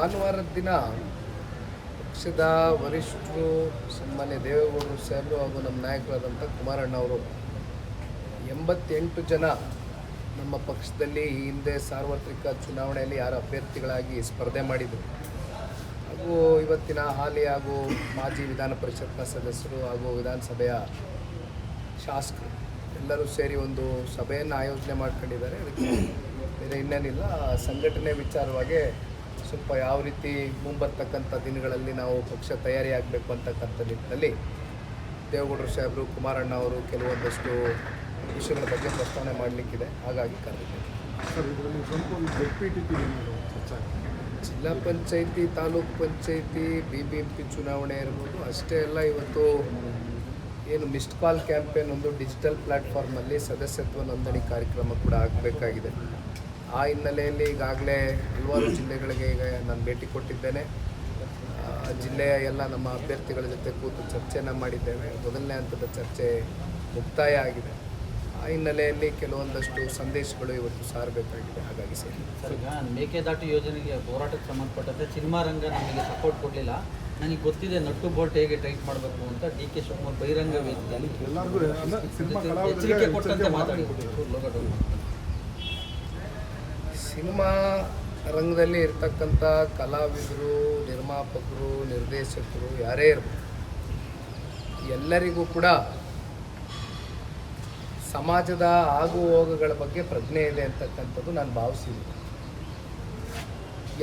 ಭಾನುವಾರದ ದಿನ ಪಕ್ಷದ ವರಿಷ್ಠರು, ಸನ್ಮಾನ್ಯ ದೇವೇಗೌಡರು ಸೇರಲು ಹಾಗೂ ನಮ್ಮ ನಾಯಕರಾದಂಥ ಕುಮಾರಣ್ಣ ಅವರು, ಎಂಬತ್ತೆಂಟು ಜನ ನಮ್ಮ ಪಕ್ಷದಲ್ಲಿ ಈ ಹಿಂದೆ ಸಾರ್ವತ್ರಿಕ ಚುನಾವಣೆಯಲ್ಲಿ ಯಾರು ಅಭ್ಯರ್ಥಿಗಳಾಗಿ ಸ್ಪರ್ಧೆ ಮಾಡಿದರು. ಹಾಗೂ ಇವತ್ತಿನ ಹಾಲಿ ಹಾಗೂ ಮಾಜಿ ವಿಧಾನ ಪರಿಷತ್ನ ಸದಸ್ಯರು ಹಾಗೂ ವಿಧಾನಸಭೆಯ ಶಾಸಕರು ಎಲ್ಲರೂ ಸೇರಿ ಒಂದು ಸಭೆಯನ್ನು ಆಯೋಜನೆ ಮಾಡ್ಕೊಂಡಿದ್ದಾರೆ. ಅದಕ್ಕೆ ಬೇರೆ ಇನ್ನೇನಿಲ್ಲ. ಸಂಘಟನೆ ವಿಚಾರವಾಗಿ ಸ್ವಲ್ಪ ಯಾವ ರೀತಿ ಮುಂಬರ್ತಕ್ಕಂಥ ದಿನಗಳಲ್ಲಿ ನಾವು ಪಕ್ಷ ತಯಾರಿ ಆಗಬೇಕು ಅಂತಕ್ಕಂಥ ನಿಟ್ಟಿನಲ್ಲಿ ದೇವೇಗೌಡರು ಸಾಹೇಬರು ಕುಮಾರಣ್ಣ ಅವರು ಕೆಲವೊಂದಷ್ಟು ವಿಷಯಗಳ ಬಗ್ಗೆ ಪ್ರಸ್ತಾವನೆ ಮಾಡಲಿಕ್ಕಿದೆ. ಹಾಗಾಗಿ ಕರೆದಿದ್ದೇನೆ? ಜಿಲ್ಲಾ panchayat taluk panchayat B B M P ಚುನಾವಣೆ ಇರ್ಬೋದು ಅಷ್ಟೇ ಅಲ್ಲ ಇವತ್ತು ಏನು ಮಿಸ್ಡ್ ಕಾಲ್ ಕ್ಯಾಂಪೇನ್ ಒಂದು ಡಿಜಿಟಲ್ ಪ್ಲ್ಯಾಟ್ಫಾರ್ಮಲ್ಲಿ ಸದಸ್ಯತ್ವ ನೋಂದಣಿ ಕಾರ್ಯಕ್ರಮ ಕೂಡ ಆಗಬೇಕಾಗಿದೆ. ಆ ಹಿನ್ನೆಲೆಯಲ್ಲಿ ಈಗಾಗಲೇ ಹಲವಾರು ಜಿಲ್ಲೆಗಳಿಗೆ ಈಗ ನಾನು ಭೇಟಿ ಕೊಟ್ಟಿದ್ದೇನೆ. ಆ, ಜಿಲ್ಲೆಯ ಎಲ್ಲ ನಮ್ಮ ಅಭ್ಯರ್ಥಿಗಳ ಜೊತೆ ಕೂತು ಚರ್ಚೆಯನ್ನು ಮಾಡಿದ್ದೇವೆ. ಮೊದಲನೇ ಹಂತದ ಚರ್ಚೆ ಮುಕ್ತಾಯ ಆಗಿದೆ. ಆ ಹಿನ್ನೆಲೆಯಲ್ಲಿ ಕೆಲವೊಂದಷ್ಟು ಸಂದೇಶಗಳು ಇವತ್ತು ಸಾರಬೇಕಾಗಿದೆ. ಹಾಗಾಗಿ ಸರಿ. ಮೇಕೆದಾಟು ಯೋಜನೆಗೆ ಹೋರಾಟಕ್ಕೆ ಸಂಬಂಧಪಟ್ಟಂತೆ ಸಿನಿಮಾ ರಂಗ ನಮಗೆ ಸಪೋರ್ಟ್ ಕೊಡಲಿಲ್ಲ. ನನಗೆ ಗೊತ್ತಿದೆ ನಟ್ಟು ಬೋಟ್ ಹೇಗೆ ಟೈಟ್ ಮಾಡಬೇಕು ಅಂತ ಡಿ ಕೆ ಶಿವಕುಮಾರ್ ಬಹಿರಂಗ ಎಚ್ಚರಿಕೆ ಕೊಟ್ಟಂತೆ ಎಚ್ಚರಿಕೆ ಸಿನಿಮಾ ರಂಗದಲ್ಲಿ ಇರ್ತಕ್ಕಂಥ ಕಲಾವಿದರು, ನಿರ್ಮಾಪಕರು, ನಿರ್ದೇಶಕರು ಯಾರೇ ಇರ್ಬೋದು, ಎಲ್ಲರಿಗೂ ಕೂಡ ಸಮಾಜದ ಆಗು ಹೋಗುಗಳ ಬಗ್ಗೆ ಪ್ರಜ್ಞೆ ಇದೆ ಅಂತಕ್ಕಂಥದ್ದು ನಾನು ಭಾವಿಸಿದ್ದೀನಿ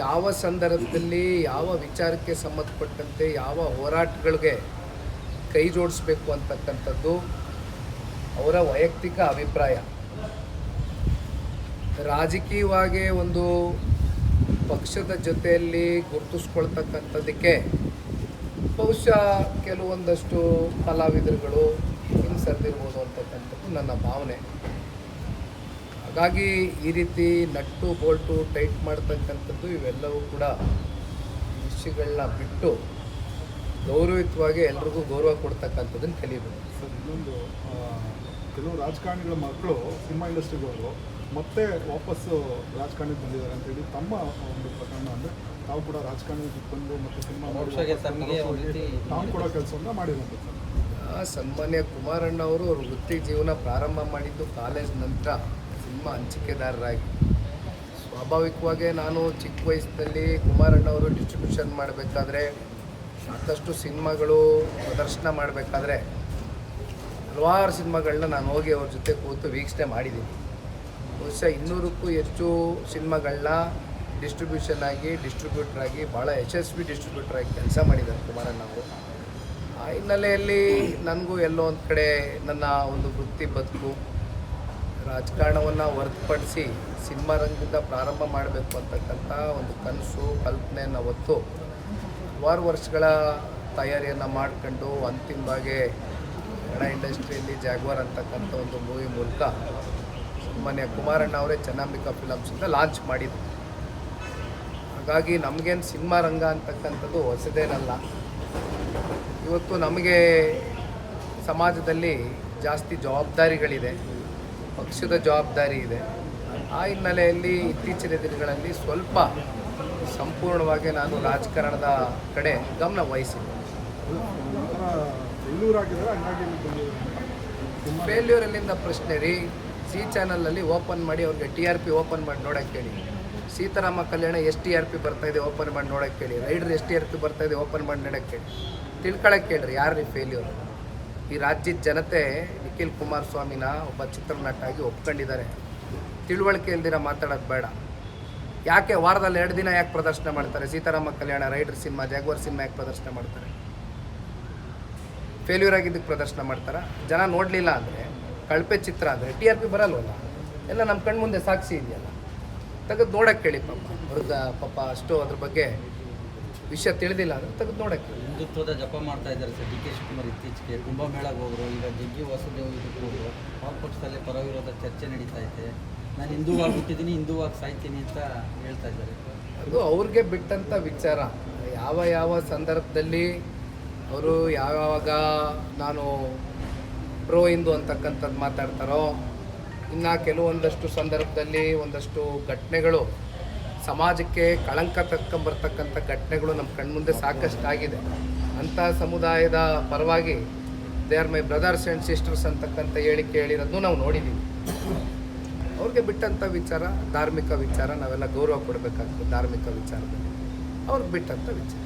ಯಾವ ಸಂದರ್ಭದಲ್ಲಿ ಯಾವ ವಿಚಾರಕ್ಕೆ ಸಂಬಂಧಪಟ್ಟಂತೆ ಯಾವ ಹೋರಾಟಗಳಿಗೆ ಕೈ ಜೋಡಿಸ್ಬೇಕು ಅಂತಕ್ಕಂಥದ್ದು ಅವರ ವೈಯಕ್ತಿಕ ಅಭಿಪ್ರಾಯ. ರಾಜಕೀಯವಾಗಿ ಒಂದು ಪಕ್ಷದ ಜೊತೆಯಲ್ಲಿ ಗುರುತಿಸ್ಕೊಳ್ತಕ್ಕಂಥದ್ದಕ್ಕೆ ಬಹುಶಃ ಕೆಲವೊಂದಷ್ಟು ಕಲಾವಿದರುಗಳು ಹಿಂಸರಿದಿರ್ಬೋದು ಅಂತಕ್ಕಂಥದ್ದು ನನ್ನ ಭಾವನೆ. ಹಾಗಾಗಿ ಈ ರೀತಿ ನಟ್ಟು ಬೋಲ್ಟು ಟೈಟ್ ಮಾಡ್ತಕ್ಕಂಥದ್ದು ಇವೆಲ್ಲವೂ ಕೂಡ ವಿಷಯಗಳನ್ನ ಬಿಟ್ಟು ಗೌರವಯುತವಾಗಿ ಎಲ್ರಿಗೂ ಗೌರವ ಕೊಡ್ತಕ್ಕಂಥದ್ದನ್ನು ಕಲಿಬೇಕು. ಸರ್, ಇನ್ನೊಂದು ಕೆಲವು ರಾಜಕಾರಣಿಗಳ ಮಕ್ಕಳು ಸಿನಿಮಾ ಇಂಡಸ್ಟ್ರಿಗೆ ಹೋದ್ರು ಮತ್ತೆ ವಾಪಸ್ಸು ರಾಜಕಾರಣಿಗೆ ಬಂದಿದ್ದಾರೆ ಅಂತೇಳಿ ತಮ್ಮ ಒಂದು ಪ್ರಕರಣ ಅಂದರೆ ತಾವು ಕೂಡ ರಾಜಕಾರಣಿ ಬಂದು ಮತ್ತು ಸಿನಿಮಾ ತಾವು ಕೂಡ ಕೆಲಸವನ್ನು ಆ, ಸನ್ಮಾನ್ಯ ಕುಮಾರಣ್ಣ ಅವರು ಅವ್ರ ವೃತ್ತಿ ಜೀವನ ಪ್ರಾರಂಭ ಮಾಡಿದ್ದು ಕಾಲೇಜ್ ನಂತರ ಸಿನಿಮಾ ಹಂಚಿಕೆದಾರರಾಗಿ. ಸ್ವಾಭಾವಿಕವಾಗೇ ನಾನು ಚಿಕ್ಕ ವಯಸ್ಸಿನಲ್ಲಿ ಕುಮಾರಣ್ಣ ಅವರು ಡಿಸ್ಟ್ರಿಬ್ಯೂಷನ್ ಮಾಡಬೇಕಾದ್ರೆ ಸಾಕಷ್ಟು ಸಿನಿಮಾಗಳು ಪ್ರದರ್ಶನ ಮಾಡಬೇಕಾದ್ರೆ ಹಲವಾರು ಸಿನಿಮಾಗಳನ್ನ ನಾನು ಹೋಗಿ ಅವ್ರ ಜೊತೆ ಕೂತು ವೀಕ್ಷಣೆ ಮಾಡಿದ್ದೀನಿ. ಬಹುಶಃ ಇನ್ನೂರಕ್ಕೂ ಹೆಚ್ಚು ಸಿನಿಮಾಗಳನ್ನ ಡಿಸ್ಟ್ರಿಬ್ಯೂಷನ್ ಆಗಿ ಡಿಸ್ಟ್ರಿಬ್ಯೂಟರ್ ಆಗಿ ಭಾಳ ಯಶಸ್ವಿ ಡಿಸ್ಟ್ರಿಬ್ಯೂಟರ್ ಆಗಿ ಕೆಲಸ ಮಾಡಿದ್ದಾರೆ ಕುಮಾರಣ್ಣ ಅವರು. ಆ ಹಿನ್ನೆಲೆಯಲ್ಲಿ ನನಗೂ ಎಲ್ಲೋ ಒಂದು ಕಡೆ ನನ್ನ ಒಂದು ವೃತ್ತಿ ಬದುಕು, ರಾಜಕಾರಣವನ್ನು ಹೊರತುಪಡಿಸಿ ಸಿನಿಮಾ ರಂಗದಿಂದ ಪ್ರಾರಂಭ ಮಾಡಬೇಕು ಅಂತಕ್ಕಂಥ ಒಂದು ಕನಸು, ಕಲ್ಪನೆಯನ್ನು ಹೊತ್ತು ಹಲವಾರು ವರ್ಷಗಳ ತಯಾರಿಯನ್ನು ಮಾಡಿಕೊಂಡು ಅಂತಿಮವಾಗಿ ಕನ್ನಡ ಇಂಡಸ್ಟ್ರಿಯಲ್ಲಿ ಜಾಗ್ವಾರ್ ಅಂತಕ್ಕಂಥ ಒಂದು ಮೂವಿ ಮೂಲಕ ಮೊನ್ನೆ ಕುಮಾರಣ್ಣ ಅವರೇ ಚೆನ್ನಾಂಬಿಕಾ ಫಿಲಮ್ಸಿಂದ ಲಾಂಚ್ ಮಾಡಿದ್ರು. ಹಾಗಾಗಿ ನಮಗೇನು ಸಿನಿಮಾ ರಂಗ ಅಂತಕ್ಕಂಥದ್ದು ಹೊಸದೇನಲ್ಲ. ಇವತ್ತು ನಮಗೆ ಸಮಾಜದಲ್ಲಿ ಜಾಸ್ತಿ ಜವಾಬ್ದಾರಿಗಳಿದೆ. ಪಕ್ಷದ ಜವಾಬ್ದಾರಿ ಇದೆ. ಆ ಹಿನ್ನೆಲೆಯಲ್ಲಿ ಇತ್ತೀಚಿನ ದಿನಗಳಲ್ಲಿ ಸ್ವಲ್ಪ ಸಂಪೂರ್ಣವಾಗಿ ನಾನು ರಾಜಕಾರಣದ ಕಡೆ ಗಮನ ವಹಿಸಿದೆ ಫೇಲ್ಯೂರ್ ಅಲ್ಲಿಂದ ಪ್ರಶ್ನೆ ರೀ. ಸಿ ಚಾನಲಲ್ಲಿ ಓಪನ್ ಮಾಡಿ ಅವ್ರಿಗೆ ಟಿ ಆರ್ ಪಿ ಓಪನ್ ಮಾಡಿ ನೋಡೋಕ್ಕೆ ಹೇಳಿ. Seetharama Kalyana S T R P ಬರ್ತಾ ಇದೆ ಓಪನ್ ಮಾಡಿ ನೋಡೋಕ್ಕೆ ಹೇಳಿ. Rider S T R P ಬರ್ತಾ ಇದೆ ಓಪನ್ ಮಾಡಿ ನೋಡೋಕ್ಕೆ ಹೇಳಿ. ತಿಳ್ಕೊಳಕ್ಕೆ ಹೇಳ್ರಿ, ಯಾರು ರೀ ಫೇಲ್ಯೂರ್ ಈ ರಾಜ್ಯದ ಜನತೆ ನಿಖಿಲ್ ಕುಮಾರಸ್ವಾಮಿನ ಒಬ್ಬ ಚಿತ್ರನಟ ಆಗಿ ಒಪ್ಕೊಂಡಿದ್ದಾರೆ. ತಿಳುವಳಿಕೆ ಇಲ್ದಿರ ಮಾತಾಡೋದು ಬೇಡ. ಯಾಕೆ ವಾರದಲ್ಲಿ ಎರಡು ದಿನ ಯಾಕೆ ಪ್ರದರ್ಶನ ಮಾಡ್ತಾರೆ? Seetharama Kalyana Rider cinema, Jaguar cinema ಯಾಕೆ ಪ್ರದರ್ಶನ ಮಾಡ್ತಾರೆ? ಫೇಲ್ಯೂರ್ ಆಗಿದ್ದಕ್ಕೆ ಪ್ರದರ್ಶನ ಮಾಡ್ತಾರೆ? ಜನ ನೋಡಲಿಲ್ಲ ಅಂದರೆ ಕಳಪೆ ಚಿತ್ರ ಅಂದರೆ ಟಿ ಆರ್ ಪಿ ಬರಲ್ವಲ್ಲ? ಎಲ್ಲ ನಮ್ಮ ಕಣ್ಮುಂದೆ ಸಾಕ್ಷಿ ಇದೆಯಲ್ಲ. ತೆಗೆದು ನೋಡಕ್ಕೆ ಹೇಳಿ ಪಾಪ. ಅವ್ರದ್ದು ಪಾಪ ಅಷ್ಟು ಅದ್ರ ಬಗ್ಗೆ ವಿಷಯ ತಿಳಿದಿಲ್ಲ ಅಂದರೆ ತೆಗೆದು ನೋಡಕ್ಕೆ ಹಿಂದುತ್ವದ ಜಪ ಮಾಡ್ತಾ ಇದ್ದಾರೆ ಸರ್. ಡಿ ಕೆ ಶಿವಕುಮಾರ್ ಇತ್ತೀಚೆಗೆ ಕುಂಭಮೇಳಕ್ಕೆ ಹೋದ್ರು ಈಗ ಜಗ್ಗಿ ವಾಸುದೇವ್ ಇದಕ್ಕೆ ಹೋದ್ರು. ಆ ಪಕ್ಷದಲ್ಲಿ ಪರವಿರೋಧ ಚರ್ಚೆ ನಡೀತಾ ಐತೆ ನಾನು ಹಿಂದೂವಾಗಿ ಹುಟ್ಟಿದ್ದೀನಿ ಹಿಂದೂವಾಗಿ ಸಾಯ್ತೀನಿ ಅಂತ ಹೇಳ್ತಾ ಇದ್ದಾರೆ. ಅದು ಅವ್ರಿಗೆ ಬಿಟ್ಟಂಥ ವಿಚಾರ. ಯಾವ ಯಾವ ಸಂದರ್ಭದಲ್ಲಿ ಅವರು ಯಾವಾಗ ನಾನು ಪ್ರೋ ಇಂದು ಅಂತಕ್ಕಂಥದ್ದು ಮಾತಾಡ್ತಾರೋ, ಇನ್ನು ಕೆಲವೊಂದಷ್ಟು ಸಂದರ್ಭದಲ್ಲಿ ಒಂದಷ್ಟು ಘಟನೆಗಳು ಸಮಾಜಕ್ಕೆ ಕಳಂಕ ತಕ್ಕಂಬರ್ತಕ್ಕಂಥ ಘಟನೆಗಳು ನಮ್ಮ ಕಣ್ಮುಂದೆ ಸಾಕಷ್ಟು ಆಗಿದೆ ಅಂಥ ಸಮುದಾಯದ ಪರವಾಗಿ they are my brothers and sisters ಅಂತಕ್ಕಂಥ ಹೇಳಿಕೆ ಹೇಳಿರೋದನ್ನು ನಾವು ನೋಡಿದ್ದೀವಿ ಅವ್ರಿಗೆ ಬಿಟ್ಟಂಥ ವಿಚಾರ, ಧಾರ್ಮಿಕ ವಿಚಾರ ನಾವೆಲ್ಲ ಗೌರವ ಕೊಡಬೇಕಾಗ್ತದೆ ಧಾರ್ಮಿಕ ವಿಚಾರದಲ್ಲಿ. ಅವ್ರಿಗೆ ಬಿಟ್ಟಂಥ ವಿಚಾರ.